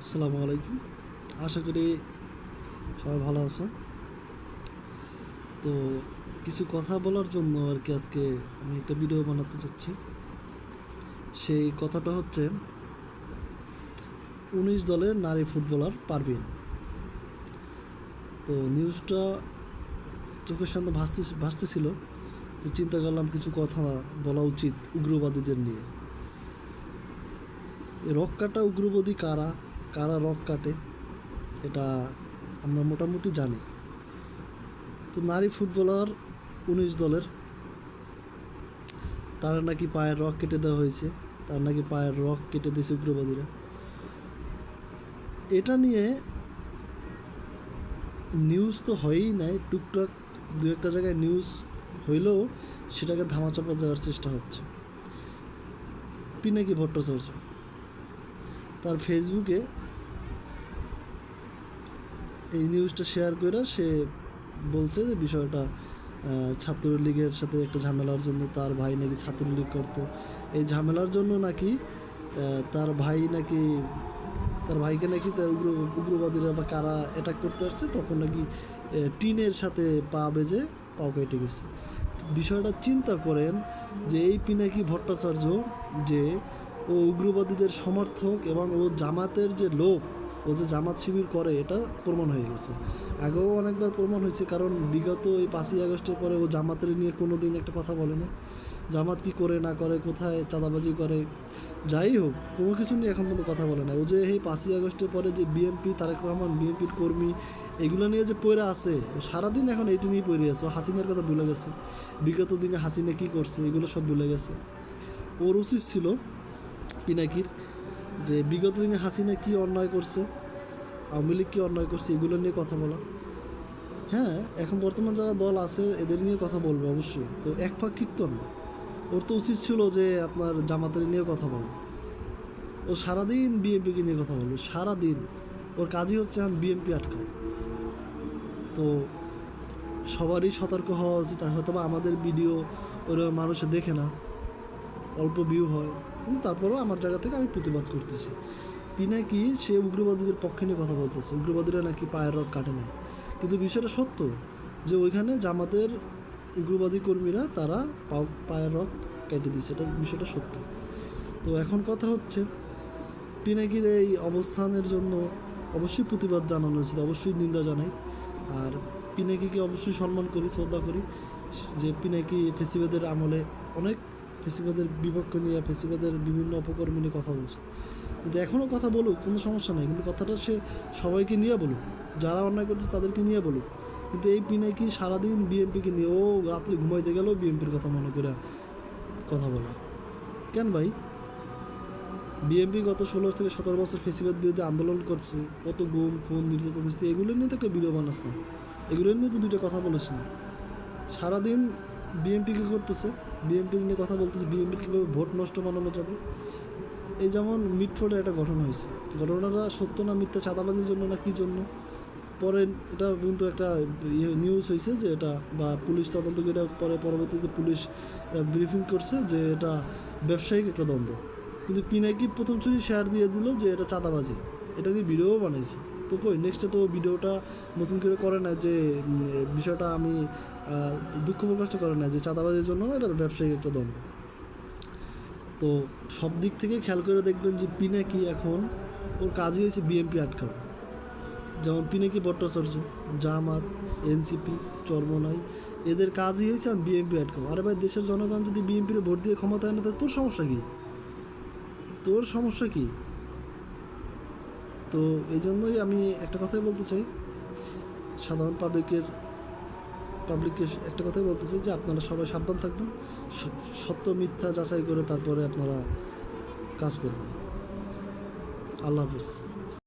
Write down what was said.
আসসালামু আলাইকুম। আশা করি সবাই ভালো আছো তো কিছু কথা বলার জন্য আর কি আজকে আমি একটা ভিডিও বানাতে চাচ্ছি। সেই কথাটা হচ্ছে, উনিশ দলের নারী ফুটবলার পারভিন। তো নিউজটা চোখের সামনে ভাসতে, ভাসতেছিল। তো চিন্তা করলাম কিছু কথা বলা উচিত উগ্রবাদীদের নিয়ে। রক্ষাটা উগ্রবাদী কারা? কারা রক কাটে, এটা আমরা মোটামুটি জানি। তো নারী ফুটবলার উনিশ দলের, তার নাকি পায়ের রক কেটে দেওয়া হয়েছে, তার নাকি পায়ের রক কেটে দিয়েছে উগ্রবাদীরা। এটা নিয়ে নিউজ তো হয়ই নাই, টুকটাক দু একটা জায়গায় নিউজ হইলেও সেটাকে ধামাচাপা দেওয়ার চেষ্টা হচ্ছে। পিনাকি ভট্টাচার্য, তার ফেসবুকে এই নিউজটা শেয়ার করে সে বলছে যে বিষয়টা ছাত্রলীগের সাথে একটা ঝামেলার জন্য তার ভাই নাকি ছাত্রলীগ করতো। এই ঝামেলার জন্য নাকি তার ভাই নাকি, তার ভাইকে নাকি তার উগ্র, উগ্রবাদীরা বা কারা অ্যাটাক করতে আসছে, তখন নাকি টিনের সাথে পা বেজে পাও কেটে গেছে। বিষয়টা চিন্তা করেন যে এই পিনাকি ভট্টাচার্য যে ও উগ্রবাদীদের সমর্থক এবং ও জামাতের যে লোক ও যে জামাত শিবির করে, এটা প্রমাণ হয়ে গেছে। আগেও অনেকবার প্রমাণ হয়েছে, কারণ বিগত এই পাঁচই আগস্টের পরে ও জামাতের নিয়ে কোনো দিন একটা কথা বলে না জামাত কি করে, না করে, কোথায় চাঁদাবাজি করে, যাই হোক, কোনো কিছু নিয়ে এখন পর্যন্ত কথা বলে না ও যে এই পাঁচই আগস্টের পরে যে বিএনপি, তারেক রহমান, বিএনপির কর্মী, এগুলো নিয়ে যে পড়ে আছে, ও সারাদিন এখন এইটি নিয়ে পড়ে আছে। ও হাসিনার কথা ভুলে গেছে। বিগত দিনে হাসিনা কী করছে, এগুলো সব ভুলে গেছে। ওর উচিত ছিল, পিনাকির যে বিগত দিনে হাসিনা কী অন্যায় করছে, আওয়ামী লীগ কী অন্যায় করছে, এগুলো নিয়ে কথা বলা। হ্যাঁ এখন বর্তমান যারা দল আছে, এদের নিয়ে কথা বলবে অবশ্যই। তো এক ফাঁক কীর্তন না। ওর তো উচিত ছিল যে আপনার জামাতের নিয়ে কথা বলা। ও সারাদিন বিএনপিকে নিয়ে কথা বলবে, সারাদিন। ওর কাজই হচ্ছে এখন বিএনপি আটকাও তো সবারই সতর্ক হওয়া উচিত। হয়তো বা আমাদের ভিডিও ওরা মানুষে দেখে না। অল্প ভিউ হয়। কিন্তু তারপরেও আমার জায়গা থেকে আমি প্রতিবাদ করতেছি। পিনাকি সে উগ্রবাদীদের পক্ষে নিয়ে কথা বলতেছে। উগ্রবাদীরা নাকি পায়ের রক কাটে নেয় কিন্তু বিষয়টা সত্য যে ওইখানে জামাতের উগ্রবাদী কর্মীরা তারা পায়ের রক কেটে দিচ্ছে এটা বিষয়টা সত্য। তো এখন কথা হচ্ছে, পিনাকির এই অবস্থানের জন্য অবশ্যই প্রতিবাদ জানানো উচিত অবশ্যই নিন্দা জানাই। আর পিনাকিকে অবশ্যই সম্মান করি, শ্রদ্ধা করি যে পিনাকি ফেসিবাদের আমলে অনেক ফেসিবাদের বিপক্ষ নিয়ে ফেসিবাদের বিভিন্ন অপকর্ম নিয়ে কথা বলছে। কিন্তু এখনও কথা বলুক, কোনো সমস্যা নাই। কিন্তু কথাটা সে সবাইকে নিয়ে বলুক, যারা অন্যায় করতেছে তাদেরকে নিয়ে বলুক। কিন্তু এই পিনাকি সারাদিন বিএনপিকে নিয়ে, ও রাত্রে ঘুমাইতে গেলেও বিএনপির কথা মনে করে কথা বলে। কেন ভাই? বিএনপি গত ষোলো থেকে সতেরো বছর ফেসিবাদ বিরুদ্ধে আন্দোলন করছে, কত গুম, খুন, নির্যাতন হচ্ছে এগুলো নিয়ে তো একটা ভিডিও বানাস না। এগুলো নিয়ে তো দুইটা কথা বলিস না। সারাদিন বিএনপি কী করতেছে? বিএনপি নিয়ে কথা বলতেছে বিএনপির কীভাবে ভোট নষ্ট বানানো যাবে? এই যেমন মিটফোর্ডে একটা ঘটনা হয়েছে। ঘটনাটা সত্য না মিথ্যা, চাঁদাবাজির জন্য না কী জন্য? পরে এটা কিন্তু একটা ইয়ে নিউজ হয়েছে যে এটা, বা পুলিশ তদন্ত করে পরে পরবর্তীতে পুলিশ ব্রিফিং করছে যে এটা ব্যবসায়িক একটা দ্বন্দ্ব। কিন্তু পিনাকি প্রথম চুরি শেয়ার দিয়ে দিল যে এটা চাঁদাবাজি। এটা নিয়ে ভিডিও বানাইছে। তো কই নেক্সটে তো ভিডিওটা নতুন করে করে না যে বিষয়টা আমি দুঃখ প্রকাশ করে না যে চাঁদাবাজির জন্য না এটা ব্যবসায়িক একটা দ্বন্দ্ব তো সব দিক থেকে খেয়াল করে দেখবেন যে পিনাকি এখন, ওর কাজই হয়েছে বিএমপি আটকাও। যেমন পিনাকি ভট্টাচার্য, জামাত এনসিপি চরমনাই, এদের কাজই হয়েছে আমি বিএনপি আটকাও। আরে ভাই, দেশের জনগণ যদি বিএনপির ভোট দিয়ে ক্ষমতা না তোর সমস্যা কী? তোর সমস্যা কী? তো এই জন্যই আমি একটা কথাই বলতে চাই। সাধারণ পাবলিকের পাবলিককে একটা কথাই বলতে চাই যে, আপনারা সবাই সাবধান থাকবেন। সত্য, মিথ্যা যাচাই করে তারপরে আপনারা কাজ করবেন। আল্লাহ হাফিজ।